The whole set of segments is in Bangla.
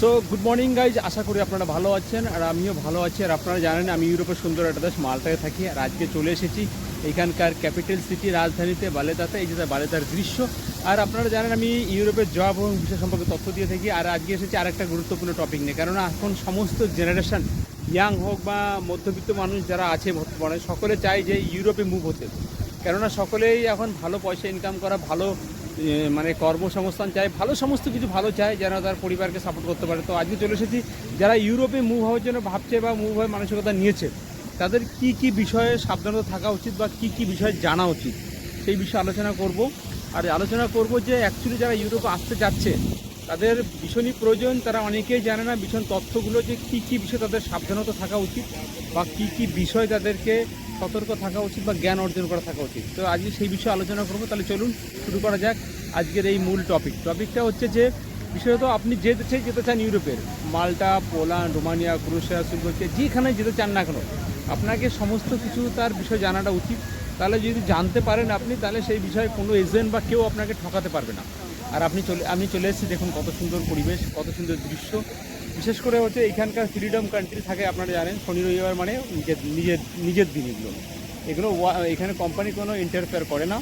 সো গুড মর্নিং গাইজ আশা করি আপনারা ভালো আছেন আর আমিও ভালো আছি। আর আপনারা জানেন, আমি ইউরোপের সুন্দর একটা দেশ মালটায় থাকি। আর আজকে চলে এসেছি এখানকার ক্যাপিটাল সিটি রাজধানীতে বালেতাতে এই যে তার বালেতার দৃশ্য। আর আপনারা জানেন, আমি ইউরোপের জব এবং বিষয় সম্পর্কে তথ্য দিয়ে থাকি। আর আজকে এসেছি আরেকটা গুরুত্বপূর্ণ টপিক নিয়ে। কেননা, এখন সমস্ত জেনারেশান ইয়াং হোক বা মধ্যবিত্ত মানুষ যারা আছে বর্তমানে, সকলে চায় যে ইউরোপে মুভ হতে। কেননা, সকলেই এখন ভালো পয়সা ইনকাম করা, ভালো মানে কর্মসংস্থান চায়, ভালো সমস্ত কিছু ভালো চায়, যেন তার পরিবারকে সাপোর্ট করতে পারে। তো আজকে চলে এসেছি, যারা ইউরোপে মুভ হওয়ার জন্য ভাবছে বা মুভ হয়ে মানসিকতা নিয়েছে, তাদের কি কি বিষয়ে সাবধানতা থাকা উচিত বা কি কি বিষয়ে জানা উচিত? সেই বিষয়ে আলোচনা করব। আর আলোচনা করব যে অ্যাকচুয়ালি যারা ইউরোপে আসতে যাচ্ছে তাদের ভীষণই প্রয়োজন। তারা অনেকেই জানে না ভীষণ তথ্যগুলো যে কি কি বিষয়ে তাদের সাবধানতা থাকা উচিত বা কি কি বিষয় তাদেরকে সতর্ক থাকা উচিত বা জ্ঞান অর্জন করা থাকা উচিত। তো আজকে সেই বিষয়ে আলোচনা করব। তাহলে চলুন শুরু করা যাক আজকের এই মূল টপিক টপিকটা হচ্ছে যে, বিশেষত আপনি যে দেশে যেতে চান ইউরোপের। মাল্টা, পোল্যান্ড, রোমানিয়া ক্রোশিয়া সুলভাকিয়া যেখানে যেতে চান না কেন, আপনাকে সমস্ত কিছু তার বিষয় জানাটা উচিত। তাহলে যদি জানতে পারেন আপনি, তাহলে সেই বিষয়ে কোনো এজেন্ট বা কেউ আপনাকে ঠকাতে পারবে না। আর আপনি চলে, আমি চলে এসেছি, দেখুন কত সুন্দর পরিবেশ, কত সুন্দর দৃশ্য। বিশেষ করে হচ্ছে এখানকার ফ্রিডম কান্ট্রি থাকে আপনারা জানেন, শনি রবিবার মানে নিজের নিজের নিজের দিন এগুলো এগুলো এখানে কোম্পানি কোনো ইন্টারফেয়ার করে না।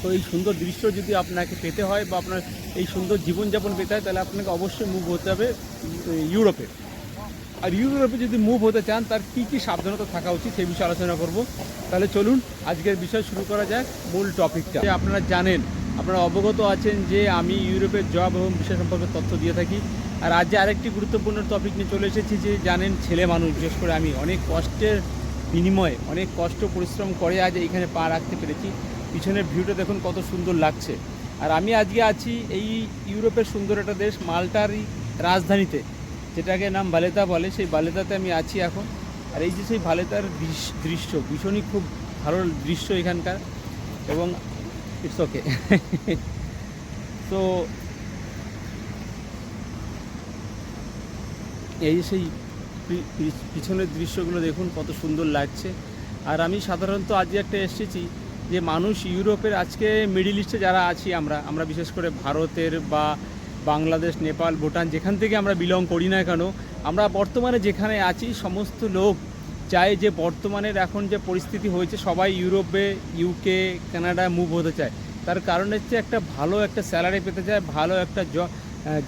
তো এই সুন্দর দৃশ্য যদি আপনাকে পেতে হয় বা আপনার এই সুন্দর জীবনযাপন পেতে হয়, তাহলে আপনাকে অবশ্যই মুভ হতে হবে ইউরোপে। আর ইউরোপে যদি মুভ হতে চান, তার কী কী সাবধানতা থাকা উচিত সেই বিষয়ে আলোচনা করব। তাহলে চলুন, আজকের বিষয় শুরু করা যাক মূল টপিকটা আপনারা জানেন, আপনারা অবগত আছেন যে আমি ইউরোপের জব এবং বিষয় সম্পর্কে তথ্য দিয়ে থাকি। আর আজকে আরেকটি গুরুত্বপূর্ণ টপিক নিয়ে চলে এসেছি যে জানেন, ছেলে মানুষ, বিশেষ করে আমি, অনেক কষ্টের বিনিময়ে, অনেক কষ্ট, পরিশ্রম করে আজ এইখানে পা রাখতে পেরেছি। পিছনের ভিউটা দেখুন কত সুন্দর লাগছে। আর আমি আজকে আছি এই ইউরোপের সুন্দর একটা দেশ, মাল্টারই রাজধানীতে। যেটাকে নাম বালেতা বলে, সেই বালেতাতে আমি আছি এখন। আর এই যে সেই বালেতার দৃশ্য, ভীষণই খুব ভালো দৃশ্য এখানকার এবং ইটস ওকে তো এই সেই পিছনের দৃশ্যগুলো দেখুন, কত সুন্দর লাগছে। আর আমি সাধারণত আজ একটা এসেছি যে মানুষ ইউরোপের আজকে মিডিল ইস্টে যারা আছি আমরা আমরা বিশেষ করে ভারতের বা বাংলাদেশ, নেপাল, ভুটান যেখান থেকে আমরা বিলং করি না কেন, আমরা বর্তমানে যেখানে আছি, সমস্ত লোক চায় যে বর্তমানের এখন যে পরিস্থিতি হয়েছে, সবাই ইউরোপে ইউকে কানাডা মুভ হতে চায়। তার কারণ হচ্ছে একটা ভালো একটা স্যালারি পেতে চায়, ভালো একটা জব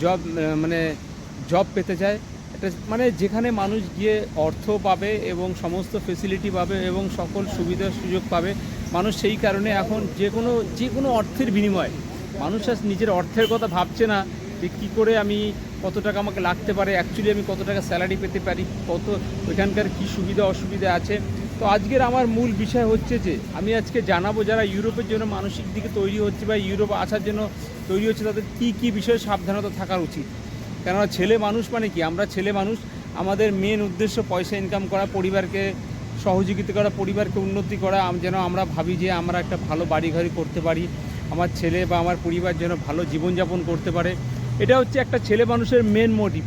জব মানে জব পেতে চায়। একটা মানে যেখানে মানুষ গিয়ে অর্থ পাবে এবং সমস্ত ফেসিলিটি পাবে এবং সকল সুবিধা সুযোগ পাবে, মানুষ সেই কারণে এখন যে কোনো যে কোনো অর্থের বিনিময়ে, মানুষ আজ নিজের অর্থের কথা ভাবছে না যে কী করে আমি কত টাকা আমাকে লাগতে পারে অ্যাকচুয়ালি আমি কত টাকা স্যালারি পেতে পারি, কত, ওইখানকার কী সুবিধা অসুবিধা আছে। তো আজকের আমার মূল বিষয় হচ্ছে যে, আমি আজকে জানাব যারা ইউরোপের জন্য মানসিক দিকে তৈরি হচ্ছে বা ইউরোপ আসার জন্য তৈরি হচ্ছে, তাদের কী কী বিষয়ে সাবধানতা থাকা উচিত। কেননা ছেলে মানুষ মানে কি? আমরা ছেলে মানুষ, আমাদের মেন উদ্দেশ্য পয়সা ইনকাম করা, পরিবারকে সহযোগিতা করা, পরিবারকে উন্নতি করা যেন আমরা ভাবি যে আমরা একটা ভালো বাড়ি ঘড়ি করতে পারি, আমার ছেলে বা আমার পরিবার যেন ভালো জীবনযাপন করতে পারে। এটা হচ্ছে একটা ছেলে মানুষের মেন মোটিভ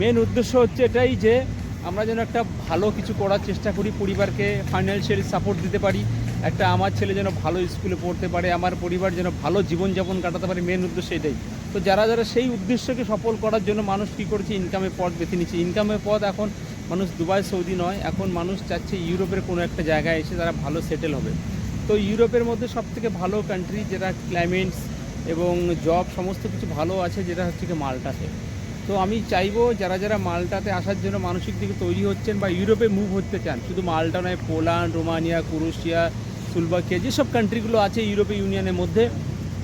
মেন উদ্দেশ্য হচ্ছে এটাই যে আমরা যেন একটা ভালো কিছু করার চেষ্টা করি, পরিবারকে ফাইন্যান্সিয়ালি সাপোর্ট দিতে পারি। একটা আমার ছেলে যেন ভালো স্কুলে পড়তে পারে, আমার পরিবার যেন ভালো জীবনযাপন কাটাতে পারে মেন উদ্দেশ্য এটাই। তো যারা যারা সেই উদ্দেশ্যকে সফল করার জন্য মানুষ কী করেছে ইনকামের পথ বেছে নিচ্ছে। ইনকামের পথ এখন মানুষ দুবাই, সৌদি নয়, এখন মানুষ চাচ্ছে ইউরোপের কোনো একটা জায়গায় এসে তারা ভালো সেটেল হবে। তো ইউরোপের মধ্যে সবথেকে ভালো কান্ট্রি যেটা ক্লাইমেটস এবং জব সমস্ত কিছু ভালো আছে, যেটা হচ্ছে কি মালটাতে। তো আমি চাইব যারা যারা মালটাতে আসার জন্য মানসিক দিকে তৈরি হচ্ছেন বা ইউরোপে মুভ হতে চান, শুধু মালটা নয়, পোল্যান্ড, রোমানিয়া, ক্রোয়েশিয়া সুলবাকিয়া যেসব কান্ট্রিগুলো আছে ইউরোপীয় ইউনিয়নের মধ্যে,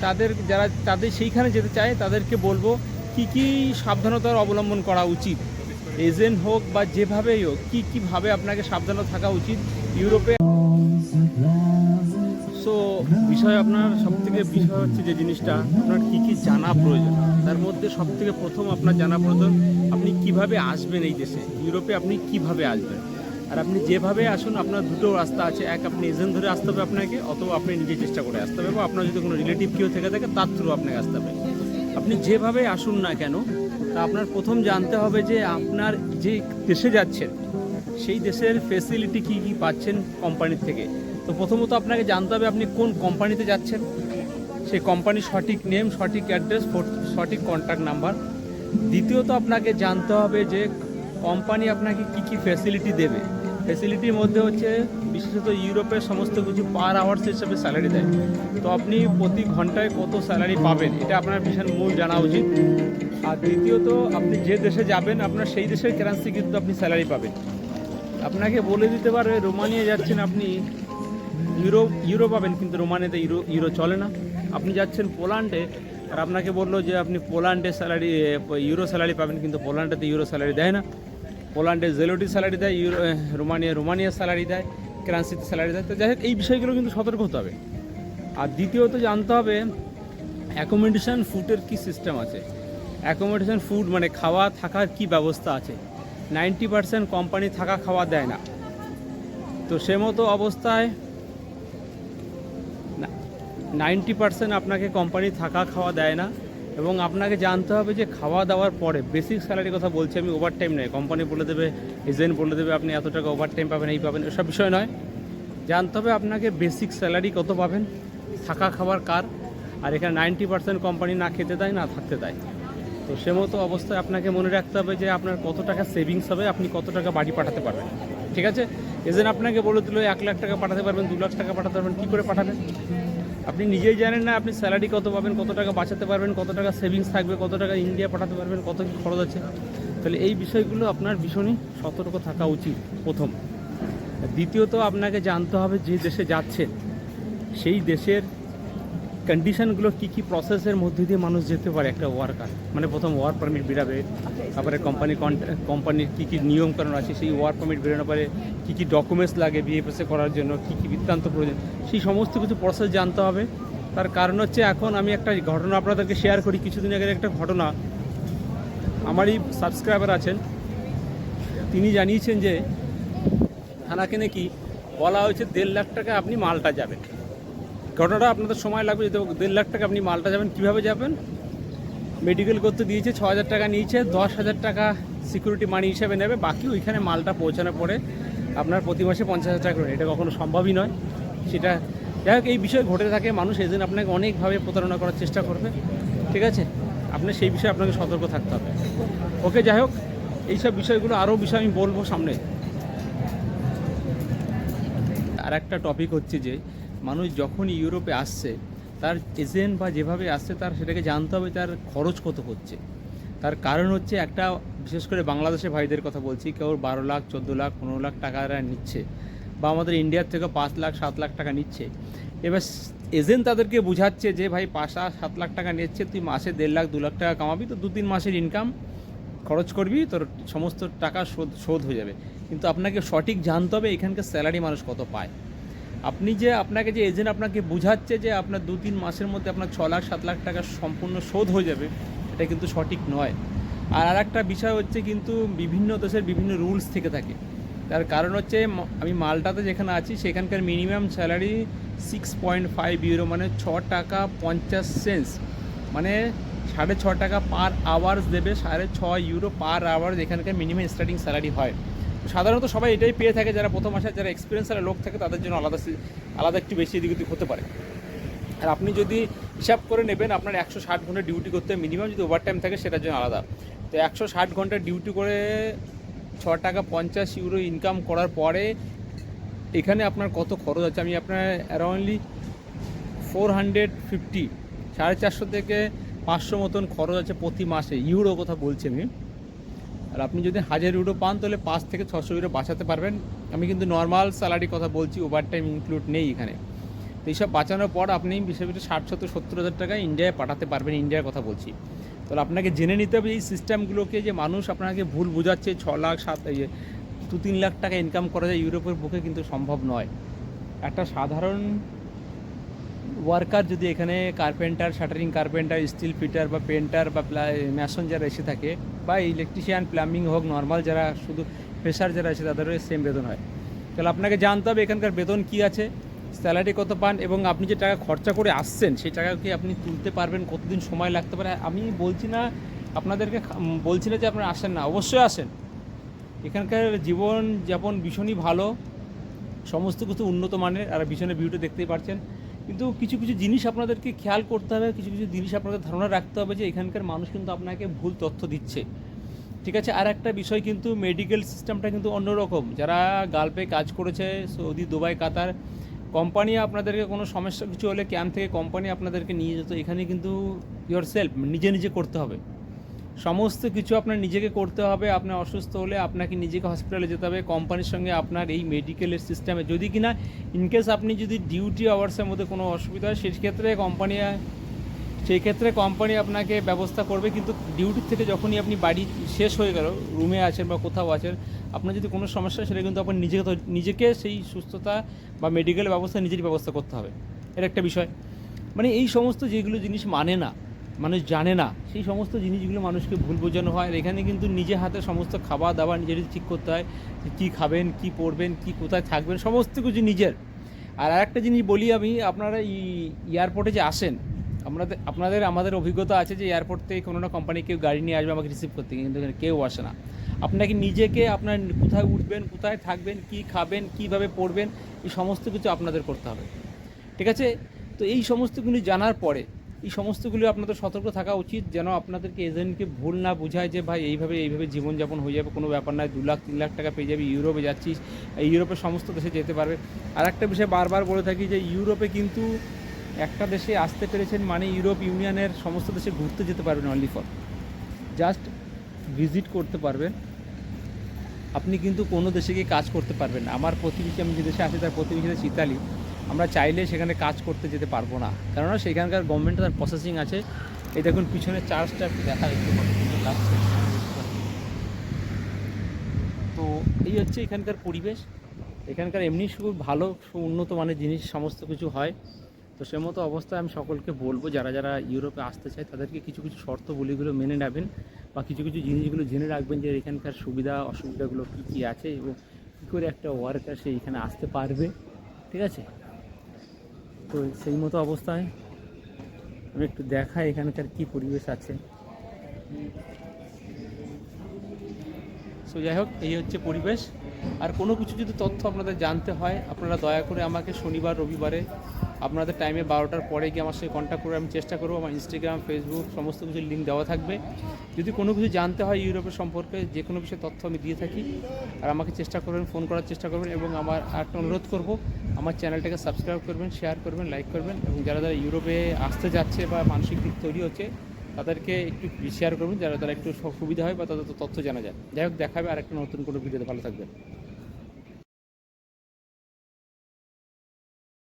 তাদের যারা, তাদের সেইখানে যেতে চায়, তাদেরকে বলব কি কি সাবধানতার অবলম্বন করা উচিত। এজেন্ট হোক বা যেভাবেই হোক, কী, কীভাবে আপনাকে সাবধানতা থাকা উচিত, ইউরোপে বিষয় আপনার সব থেকে বিষয় হচ্ছে যে জিনিসটা, আপনার কী কী জানা প্রয়োজন? তার মধ্যে সব থেকে প্রথম আপনার জানা প্রয়োজন, আপনি কীভাবে আসবেন এই দেশে? ইউরোপে আপনি কীভাবে আসবেন? আর আপনি যেভাবে আসুন, আপনার দুটো রাস্তা আছে। এক আপনি এজেন্ট ধরে আসতে হবে আপনাকে, অথবা আপনি নিজে চেষ্টা করে আসতে হবে। বা আপনার যদি কোনো রিলেটিভ কেউ থেকে থাকে, তার থ্রু আপনাকে আসতে হবে। আপনি যেভাবে আসুন না কেন, তা আপনার প্রথম জানতে হবে যে আপনার যে দেশে যাচ্ছেন সেই দেশের ফেসিলিটি কী কী পাচ্ছেন কোম্পানির থেকে? তো প্রথমত আপনাকে জানতে হবে আপনি কোন কোম্পানিতে যাচ্ছেন। সেই কোম্পানির সঠিক নেম সঠিক অ্যাড্রেস সঠিক কন্ট্যাক্ট নাম্বার দ্বিতীয়ত আপনাকে জানতে হবে যে কোম্পানি আপনাকে কি কি ফ্যাসিলিটি দেবে। ফ্যাসিলিটির মধ্যে হচ্ছে বিশেষত ইউরোপের সমস্ত কিছু পার আওয়ার্স হিসেবে স্যালারি দেয়। তো আপনি প্রতি ঘন্টায় কত স্যালারি পাবেন, এটা আপনার ভীষণ মূল জানা উচিত। আর দ্বিতীয়ত আপনি যে দেশে যাবেন, আপনার সেই দেশের কারেন্সি কিন্তু আপনি স্যালারি পাবেন। আপনাকে বলে দিতে পারবে, রোমানিয়া যাচ্ছেন আপনি ইউরো ইউরো পাবেন, কিন্তু রোমানিয়াতে ইউরো ইউরো চলে না। আপনি যাচ্ছেন পোল্যান্ডে, আর আপনাকে বলল যে আপনি পোল্যান্ডে স্যালারি ইউরো স্যালারি পাবেন, কিন্তু পোল্যান্ডেতে ইউরো স্যালারি দেয় না। পোল্যান্ডে জেলোটি স্যালারি দেয়, ইউরো রোমানিয়া রোমানিয়া স্যালারি দেয় ক্রান্সিতে স্যালারি দেয়। তো যাই হোক, এই বিষয়গুলো কিন্তু সতর্ক হতে হবে। আর দ্বিতীয়ত জানতে হবে অ্যাকোমোডেশন ফুডের কী সিস্টেম আছে? অ্যাকোমোডেশন ফুড মানে খাওয়া, থাকার কি ব্যবস্থা আছে? নাইনটি পার্সেন্ট কোম্পানি থাকা খাওয়া দেয় না। তো সে মতো অবস্থায় নাইনটি পার্সেন্ট আপনাকে কোম্পানি থাকা খাওয়া দেয় না এবং আপনাকে জানতে হবে যে খাওয়া দাওয়ার পরে বেসিক স্যালারির কথা বলছি আমি ওভার টাইম নয়। কোম্পানি বলে দেবে, এজেন্ট বলে দেবে, আপনি এত টাকা ওভার টাইম পাবেন, এই পাবেন, এসব বিষয় নয়। জানতে হবে আপনাকে বেসিক স্যালারি কত পাবেন, থাকা খাওয়ার কার, আর এখানে নাইনটি পার্সেন্ট কোম্পানি না খেতে দেয়, না থাকতে দেয়। তো সে মতো অবস্থায় আপনাকে মনে রাখতে হবে যে আপনার কত টাকা সেভিংস হবে, আপনি কত টাকা বাড়ি পাঠাতে পারবেন। ঠিক আছে? এজেন্ট আপনাকে বলে দিল, এক লাখ টাকা পাঠাতে পারবেন, দু লাখ টাকা পাঠাতে পারবেন, কী করে পাঠাবেন? আপনি নিজেই জানেন না, আপনি স্যালারি কত পাবেন, কত টাকা বাঁচাতে পারবেন, কত টাকা সেভিংস থাকবে, কত টাকা ইন্ডিয়া পাঠাতে পারবেন, কত কী খরচ আছে। তাহলে এই বিষয়গুলো আপনার ভীষণই সতর্ক থাকা উচিত, প্রথম। দ্বিতীয়ত আপনাকে জানতে হবে যে দেশে যাচ্ছেন, সেই দেশের কন্ডিশনগুলো কী কী প্রসেসের মধ্যে দিয়ে মানুষ যেতে পারে একটা ওয়ার্কার মানে প্রথম ওয়ার্ক পারমিট বেরাবে, তারপরে কোম্পানি কোম্পানির কী কী নিয়মকানুন আছে, সেই ওয়ার্ক পারমিট বেরোনোর পরে কী কী ডকুমেন্টস লাগে বিএফএসএ করার জন্য, কী কী বৃত্তান্ত প্রয়োজন, সেই সমস্ত কিছু প্রসেস জানতে হবে। তার কারণ হচ্ছে এখন আমি একটা ঘটনা আপনাদেরকে শেয়ার করি, কিছুদিন আগের একটা ঘটনা। আমারই সাবস্ক্রাইবার আছেন, তিনি জানিয়েছেন যে, থানাকে নাকি বলা হয়েছে দেড় লাখ টাকা আপনি মালটা যাবেন। ঘটনাটা আপনাদের সময় লাগবে যেতে দেড় লাখ টাকা আপনি মালটা যাবেন, কীভাবে যাবেন? মেডিকেল করতে দিয়েছে, ছ হাজার টাকা নিয়েছে, দশ হাজার টাকা সিকিউরিটি মানি হিসেবে নেবে, বাকি ওইখানে মালটা পৌঁছানোর পরে আপনার প্রতি মাসে পঞ্চাশ হাজার টাকা এটা কখনো সম্ভবই নয়। সেটা যাই হোক, এই বিষয় ঘটে থাকে, মানুষ এদিন আপনাকে অনেকভাবে প্রতারণা করার চেষ্টা করবে। ঠিক আছে? আপনার সেই বিষয়ে আপনাকে সতর্ক থাকতে হবে। ওকে, যাই হোক, এইসব বিষয়গুলো আরও বিষয় আমি বলব সামনে। আর একটা টপিক হচ্ছে যে মানুষ যখন ইউরোপে আসছে, তার এজেন্ট বা যেভাবে আসছে, তার সেটাকে জানতে হবে তার খরচ কত হচ্ছে। তার কারণ হচ্ছে একটা, বিশেষ করে বাংলাদেশে ভাইদের কথা বলছি, কেউ বারো লাখ, চোদ্দ লাখ, পনেরো লাখ টাকা নিচ্ছে বা আমাদের ইন্ডিয়ার থেকে পাঁচ লাখ, সাত লাখ টাকা নিচ্ছে। এবার এজেন্ট তাদেরকে বোঝাচ্ছে যে, ভাই, পাঁচ লাখ, সাত লাখ টাকা নিচ্ছে, তুই মাসে দেড় লাখ, দু লাখ টাকা কামাবি, তো দু তিন মাসের ইনকাম খরচ করবি, তোর সমস্ত টাকা শোধ শোধ হয়ে যাবে। কিন্তু আপনাকে সঠিক জানতে হবে এখানকার স্যালারি মানুষ কত পায়। আপনি যে আপনাকে যে এজেন্ট আপনাকে বোঝাচ্ছে যে আপনার দু তিন মাসের মধ্যে আপনার ছ লাখ, সাত লাখ টাকা সম্পূর্ণ শোধ হয়ে যাবে, এটা কিন্তু সঠিক নয়। আর আরেকটা বিষয় হচ্ছে কিন্তু বিভিন্ন দেশের বিভিন্ন রুলস থেকে থাকে। তার কারণ হচ্ছে আমি মালটাতে যেখানে আছি, সেখানকার minimum salary six point five euro মানে ছ টাকা পঞ্চাশ সেন্স মানে সাড়ে ছ টাকা পার আওয়ার্স দেবে, সাড়ে ছ ইউরো পার আওয়ার্স এখানকার মিনিমাম স্টার্টিং স্যালারি হয়। সাধারণত সবাই এটাই পেয়ে থাকে যারা প্রথম আসে, যারা এক্সপিরিয়েন্স লোক থাকে, তাদের জন্য আলাদা আলাদা একটু বেশি এদিক হতে পারে। আর আপনি যদি হিসাব করে নেবেন, আপনার একশো ষাট ঘণ্টা ডিউটি করতে মিনিমাম যদি ওভার টাইম থাকে, সেটার জন্য আলাদা। তো একশো ষাট ঘণ্টা ডিউটি করে ছ টাকা পঞ্চাশ ইউরো ইনকাম করার পরে, এখানে আপনার কত খরচ আছে? আমি আপনার অ্যারাউন্ডলি ফোর হান্ড্রেড ফিফটি সাড়ে চারশো থেকে পাঁচশো মতন খরচ আছে প্রতি মাসে। ইউরো কথা বলছি আমি। আর আপনি যদি হাজার ইউরো পান, তাহলে পাঁচ থেকে ছশো ইউরো বাঁচাতে পারবেন। আমি কিন্তু নর্মাল স্যালারি কথা বলছি ওভার টাইম ইনক্লুড নেই এখানে। তো এইসব বাঁচানোর পর আপনি বিশেষ করে ষাট, সত্তর সত্তর হাজার টাকা ইন্ডিয়ায় পাঠাতে পারবেন ইন্ডিয়ার কথা বলছি। তাহলে আপনাকে জেনে নিতে হবে এই সিস্টেমগুলোকে যে মানুষ আপনাকে ভুল বোঝাচ্ছে, ছ লাখ, সাত দু, তিন লাখ টাকা ইনকাম করা যায় ইউরোপের বুকে কিন্তু সম্ভব নয়। একটা সাধারণ ওয়ার্কার যদি এখানে carpenter shuttering carpenter steel fitter বা পেন্টার বা ম্যাসন যারা এসে থাকে বা ইলেকট্রিশিয়ান প্লাম্বিং হোক নর্মাল যারা শুধু প্রেশার যারা আছে তাদেরও সেম বেতন হয়। তাহলে আপনাকে জানতে হবে এখানকার বেতন কি আছে স্যালারি কত পান এবং আপনি যে টাকা খরচা করে আসছেন সেই টাকা কি আপনি তুলতে পারবেন, কতদিন সময় লাগতে পারে? আমি বলছি না, আপনাদেরকে বলছি না যে আপনারা আসেন না, অবশ্যই আসেন। এখানকার জীবন যাপন ভীষণই ভালো, সমস্ত কিছু উন্নত মানের, আর ভীষণের ভিউটা দেখতেই পাচ্ছেন কিন্তু কিছু কিছু জিনিস আপনাদেরকে খেয়াল করতে হবে, কিছু কিছু জিনিস আপনাদের ধারণা রাখতে হবে যে এখানকার মানুষ কিন্তু আপনাকে ভুল তথ্য দিচ্ছে। ঠিক আছে? আর একটা বিষয় কিন্তু মেডিকেল সিস্টেমটা কিন্তু অন্যরকম। যারা গাল্পে কাজ করেছে, সৌদি, দুবাই, কাতার, কোম্পানি আপনাদেরকে কোনো সমস্যা কিছু হলে ক্যাম্প থেকে কোম্পানি আপনাদেরকে নিয়ে যেত। এখানে কিন্তু ইয়োর সেলফ নিজে নিজে করতে হবে। সমস্ত কিছু আপনার নিজেকে করতে হবে আপনার অসুস্থ হলে আপনাকে নিজেকে হসপিটালে যেতে হবে কোম্পানির সঙ্গে আপনার এই মেডিকেলের সিস্টেমে যদি কি কিনা ইনকেস আপনি যদি ডিউটি আওয়ার্সের মধ্যে কোনো অসুবিধা হয়, সেক্ষেত্রে কোম্পানি সেই ক্ষেত্রে কোম্পানি আপনাকে ব্যবস্থা করবে। কিন্তু ডিউটি থেকে যখনই আপনি বাড়ি শেষ হয়ে গেল রুমে আছেন বা কোথাও আছেন, আপনার যদি কোনো সমস্যা সেটা কিন্তু আপনার নিজেকে নিজেকে সেই সুস্থতা বা মেডিকেল ব্যবস্থা নিজেরই ব্যবস্থা করতে হবে। এর একটা বিষয়। মানে এই সমস্ত যেগুলো জিনিস মানে না মানুষ জানে না, সেই সমস্ত জিনিসগুলো মানুষকে ভুল বোঝানো হয়। আর এখানে কিন্তু নিজে হাতে সমস্ত খাবার দাবার নিজেরই ঠিক করতে হয়, যে কী খাবেন, কী পরবেন, কী কোথায় থাকবেন, সমস্ত কিছু নিজের। আর আরেকটা জিনিস বলি আমি, আপনারা এই এয়ারপোর্টে যে আসেন, আপনাদের আপনাদের, আমাদের অভিজ্ঞতা আছে যে এয়ারপোর্ট থেকে কোনো না কোম্পানি কেউ গাড়ি নিয়ে আসবে আমাকে রিসিভ করতে, কিন্তু এখানে কেউ আসে না। আপনাকে নিজেকে, আপনার কোথায় উঠবেন, কোথায় থাকবেন, কি খাবেন, কীভাবে পড়বেন এই সমস্ত কিছু আপনাদের করতে হবে। ঠিক আছে? তো এই সমস্তগুলি জানার পরে এই সমস্তগুলি আপনাদের সতর্ক থাকা উচিত, যেন আপনাদেরকে এজেন্টকে ভুল না বোঝায় যে, ভাই, এইভাবে এইভাবে জীবনযাপন হয়ে যাবে, কোনো ব্যাপার নয় দু লাখ, তিন লাখ টাকা পেয়ে যাবে, ইউরোপে যাচ্ছিস ইউরোপের সমস্ত দেশে যেতে পারবে। আর একটা বিষয় বারবার বলে থাকি যে, ইউরোপে কিন্তু একটা দেশে আসতে পেরেছেন মানে ইউরোপ ইউনিয়নের সমস্ত দেশে ঘুরতে যেতে পারবেন অনলি ফর জাস্ট ভিজিট করতে পারবেন। আপনি কিন্তু কোনো দেশে গিয়ে কাজ করতে পারবেন আমার প্রতিবেশী, আমি যে দেশে আছি, তার প্রতিবেশী দেশ ইতালি। আমরা চাইলে সেখানে কাজ করতে যেতে পারব না। কেননা সেখানকার গভর্নমেন্টের তার প্রসেসিং আছে। এই দেখুন, পিছনে চার্জটা একটু দেখা লাগছে তো এই হচ্ছে এখানকার পরিবেশ। এখানকার এমনি খুব ভালো উন্নত মানের জিনিস, সমস্ত কিছু হয়। তো সে মতো অবস্থায় আমি সকলকে বলব, যারা যারা ইউরোপে আসতে চায়, তাদেরকে কিছু কিছু শর্ত বলিগুলো মেনে নেবেন বা কিছু কিছু জিনিসগুলো জেনে রাখবেন যে এখানকার সুবিধা, অসুবিধাগুলো কী কী আছে এবং কী করে একটা ওয়ার্কার সে এখানে আসতে পারবে। ঠিক আছে? তো সেই মতো অবস্থায় আমি একটু দেখাই এখানকার কি পরিবেশ আছে। সো যাই হোক, এই হচ্ছে পরিবেশ। আর কোনো কিছু যদি তথ্য আপনাদের জানতে হয়, আপনারা দয়া করে আমাকে শনিবার, রবিবারে আপনাদের টাইমে বারোটার পরে গিয়ে আমার সঙ্গে কন্ট্যাক্ট করে আমি চেষ্টা করব। আমার ইনস্টাগ্রাম ফেসবুক সমস্ত কিছু লিঙ্ক দেওয়া থাকবে। যদি কোনো কিছু জানতে হয় ইউরোপের সম্পর্কে, যে কোনো বিষয়ে তথ্য আমি দিয়ে থাকি, আর আমাকে চেষ্টা করবেন ফোন করার চেষ্টা করবেন এবং আমার আরেকটা অনুরোধ করব, আমার চ্যানেলটাকে সাবস্ক্রাইব করবেন শেয়ার করবেন লাইক করবেন এবং যারা যারা ইউরোপে আসতে যাচ্ছে বা মানসিক দিক তৈরি হচ্ছে, তাদেরকে একটু শেয়ার করবেন, যারা তারা একটু সুবিধা হয় বা তাদের তথ্য জানা যায়। যাই হোক, দেখাবে আর একটা নতুন কোনো ভিডিওতে ভালো থাকবেন।